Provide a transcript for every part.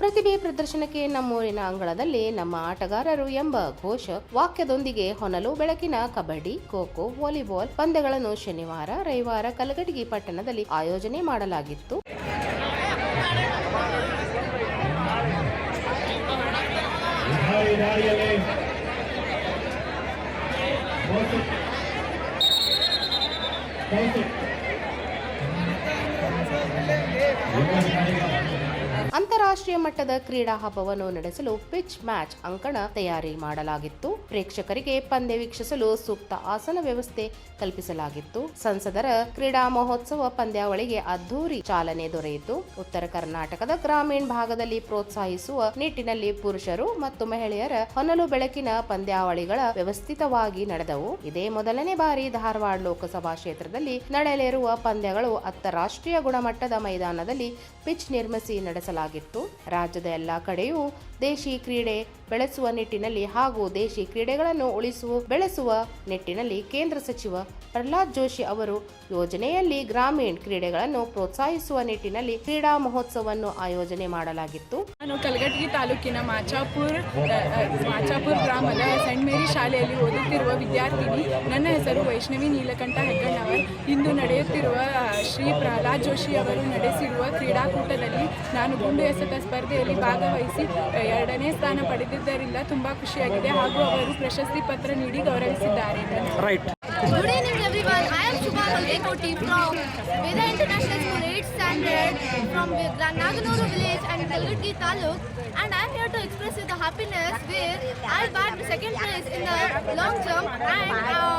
ಪ್ರತಿಭೆ ಪ್ರದರ್ಶನಕ್ಕೆ ನಮ್ಮೂರಿನ ಅಂಗಳದಲ್ಲಿ ನಮ್ಮ ಆಟಗಾರರು ಎಂಬ ಘೋಷ ವಾಕ್ಯದೊಂದಿಗೆ ಹೊನಲು ಬೆಳಕಿನ ಕಬಡ್ಡಿ ಖೋ ಖೋ ವಾಲಿಬಾಲ್ ಪಂದ್ಯಗಳನ್ನು ಶನಿವಾರ, ರವಿವಾರ ಕಲಗಟಗಿ ಪಟ್ಟಣದಲ್ಲಿ ಆಯೋಜನೆ ಮಾಡಲಾಗಿತ್ತು. ಅಂತಾರಾಷ್ಟ್ರೀಯ ಮಟ್ಟದ ಕ್ರೀಡಾ ಹಬ್ಬವನ್ನು ನಡೆಸಲು ಪಿಚ್ ಮ್ಯಾಚ್ ಅಂಕಣ ತಯಾರಿ ಮಾಡಲಾಗಿತ್ತು. ಪ್ರೇಕ್ಷಕರಿಗೆ ಪಂದ್ಯ ವೀಕ್ಷಿಸಲು ಸೂಕ್ತ ಆಸನ ವ್ಯವಸ್ಥೆ ಕಲ್ಪಿಸಲಾಗಿತ್ತು. ಸಂಸದರ ಕ್ರೀಡಾ ಮಹೋತ್ಸವ ಪಂದ್ಯಾವಳಿಗೆ ಅದ್ದೂರಿ ಚಾಲನೆ ದೊರೆಯಿತು. ಉತ್ತರ ಕರ್ನಾಟಕದ ಗ್ರಾಮೀಣ ಭಾಗದಲ್ಲಿ ಪ್ರೋತ್ಸಾಹಿಸುವ ನಿಟ್ಟಿನಲ್ಲಿ ಪುರುಷರು ಮತ್ತು ಮಹಿಳೆಯರ ಹೊನಲು ಬೆಳಕಿನ ಪಂದ್ಯಾವಳಿಗಳ ವ್ಯವಸ್ಥಿತವಾಗಿ ನಡೆದವು. ಇದೇ ಮೊದಲನೇ ಬಾರಿ ಧಾರವಾಡ ಲೋಕಸಭಾ ಕ್ಷೇತ್ರದಲ್ಲಿ ನಡೆಯಲಿರುವ ಪಂದ್ಯಗಳು ಅಂತಾರಾಷ್ಟ್ರೀಯ ಗುಣಮಟ್ಟದ ಮೈದಾನದಲ್ಲಿ ಪಿಚ್ ನಿರ್ಮಿಸಿ ನಡೆಸಲಾಗಿತ್ತು ರಾಜ್ಯದ ಎಲ್ಲ ಕಡೆಯೂ ದೇಶಿ ಕ್ರೀಡೆ ಬೆಳೆಸುವ ನಿಟ್ಟಿನಲ್ಲಿ ಹಾಗೂ ದೇಶಿ ಕ್ರೀಡೆಗಳನ್ನು ಉಳಿಸುವ, ಬೆಳೆಸುವ ನಿಟ್ಟಿನಲ್ಲಿ ಕೇಂದ್ರ ಸಚಿವ ಪ್ರಹ್ಲಾದ್ ಜೋಶಿ ಅವರು ಯೋಜನೆಯಲ್ಲಿ ಗ್ರಾಮೀಣ ಕ್ರೀಡೆಗಳನ್ನು ಪ್ರೋತ್ಸಾಹಿಸುವ ನಿಟ್ಟಿನಲ್ಲಿ ಕ್ರೀಡಾ ಮಹೋತ್ಸವವನ್ನು ಆಯೋಜನೆ ಮಾಡಲಾಗಿತ್ತು. ನಾನು ಕಲಘಟಗಿ ತಾಲೂಕಿನ ಮಾಚಾಪುರ್ ಮಾಚಾಪುರ್ ಗ್ರಾಮದ ಸೆಂಟ್ ಮೇರಿ ಶಾಲೆಯಲ್ಲಿ ಓದುತ್ತಿರುವ ವಿದ್ಯಾರ್ಥಿನಿ. ನನ್ನ ಹೆಸರು ವೈಷ್ಣವಿ ನೀಲಕಂಠ ಹೆಗ್ಗಣ್ಣವರ್ ಇಂದು ನಡೆಯುತ್ತಿರುವ ಶ್ರೀ ಪ್ರಹ್ಲಾದ್ ಜೋಶಿ ಅವರು ನಡೆಸಿರುವ ಕ್ರೀಡಾಕೂಟದಲ್ಲಿ ನಾನು ಗುಂಡು ಎಸೆತ ಸ್ಪರ್ಧೆಯಲ್ಲಿ ಭಾಗವಹಿಸಿ ಎರಡನೇ ಸ್ಥಾನ ಪಡೆದಿದ್ದರಿಂದ ತುಂಬ ಖುಷಿಯಾಗಿದೆ ಹಾಗೂ ಅವರು ಪ್ರಶಸ್ತಿ ಪತ್ರ ನೀಡಿ ಗೌರವಿಸಿದ್ದಾರೆ Good evening everyone. I am Shubha Halvekoti from Veda International School 8th Standard from Naganuru village and Taluk and I am here to express you the happiness where I bagged second place in the long jump and uh,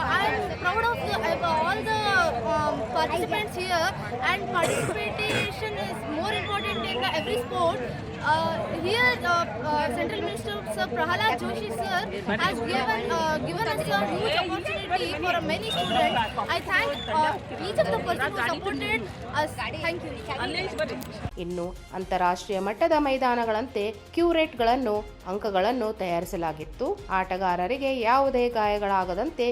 proud of the, all the um, participants here and participation is more important in every sport. Uh, here uh, uh, Central Minister Sir Prahalad Joshi sir has given uh, given us a huge opportunity for many students. I thank uh, each of the person who supported us. Thank you. ಇನ್ನು ಅಂತಾರಾಷ್ಟ್ರೀಯ ಮಟ್ಟದ ಮೈದಾನಗಳಂತೆ ಕ್ಯೂರೇಟ್ಗಳನ್ನು ಅಂಕಗಳನ್ನು ತಯಾರಿಸಲಾಗಿತ್ತು ಆಟಗಾರರಿಗೆ ಯಾವುದೇ ಗಾಯಗಳಾಗದಂತೆ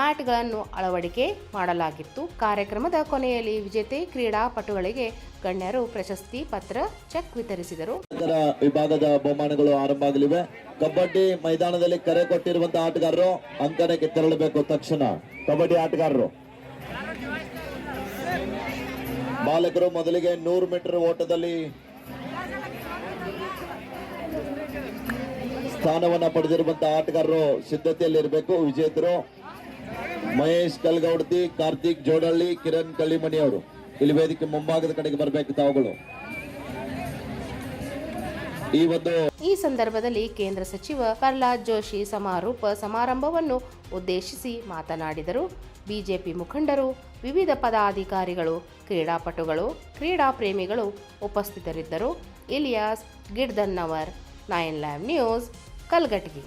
ಮ್ಯಾಟ್ಗಳನ್ನು ಅಳವಡಿಕೆ ಮಾಡಲಾಗಿತ್ತು. ಕಾರ್ಯಕ್ರಮದ ಕೊನೆಯಲ್ಲಿ ವಿಜೇತೆ ಕ್ರೀಡಾಪಟುಗಳಿಗೆ ಗಣ್ಯರು ಪ್ರಶಸ್ತಿ ಪತ್ರ ಚೆಕ್ ವಿತರಿಸಿದರು. ವಿಭಾಗದ ಬಹುಮಾನಗಳು ಆರಂಭ ಆಗಲಿವೆ. ಕಬಡ್ಡಿ ಮೈದಾನದಲ್ಲಿ ಕರೆ ಕೊಟ್ಟಿರುವಂತಹ ಆಟಗಾರರು ಅಂಕಣಕ್ಕೆ ತೆರಳಬೇಕು ತಕ್ಷಣ. ಕಬಡ್ಡಿ ಆಟಗಾರರು. ಬಾಲಕರು ಮೊದಲಿಗೆ ನೂರು ಮೀಟರ್ ಓಟದಲ್ಲಿ ಸ್ಥಾನವನ್ನ ಪಡೆದಿರುವಂತಹ ಆಟಗಾರರು ಸಿದ್ಧತೆಯಲ್ಲಿ ಇರಬೇಕು ವಿಜೇತರು ಮಹೇಶ್ ಕಲ್ಗೌಡ್ತಿ, ಕಾರ್ತಿಕ್ ಜೋಡಳ್ಳಿ, ಕಿರಣ್ ಕಳ್ಳಿಮಣಿ ಅವರು ಇಲ್ಲಿ ವೇದಿಕೆ ಮುಂಭಾಗದ ಕಡೆಗೆ ಬರಬೇಕು ತಾವುಗಳು. ಈ ಈ ಸಂದರ್ಭದಲ್ಲಿ ಕೇಂದ್ರ ಸಚಿವ ಪ್ರಹ್ಲಾದ್ ಜೋಶಿ ಸಮಾರೋಪ ಸಮಾರಂಭವನ್ನು ಉದ್ದೇಶಿಸಿ ಮಾತನಾಡಿದರು. ಬಿಜೆಪಿ ಮುಖಂಡರು, ವಿವಿಧ ಪದಾಧಿಕಾರಿಗಳು, ಕ್ರೀಡಾಪಟುಗಳು, ಕ್ರೀಡಾ ಪ್ರೇಮಿಗಳು ಉಪಸ್ಥಿತರಿದ್ದರು. Iliyas Giddannavar, nine live news Kalghatgi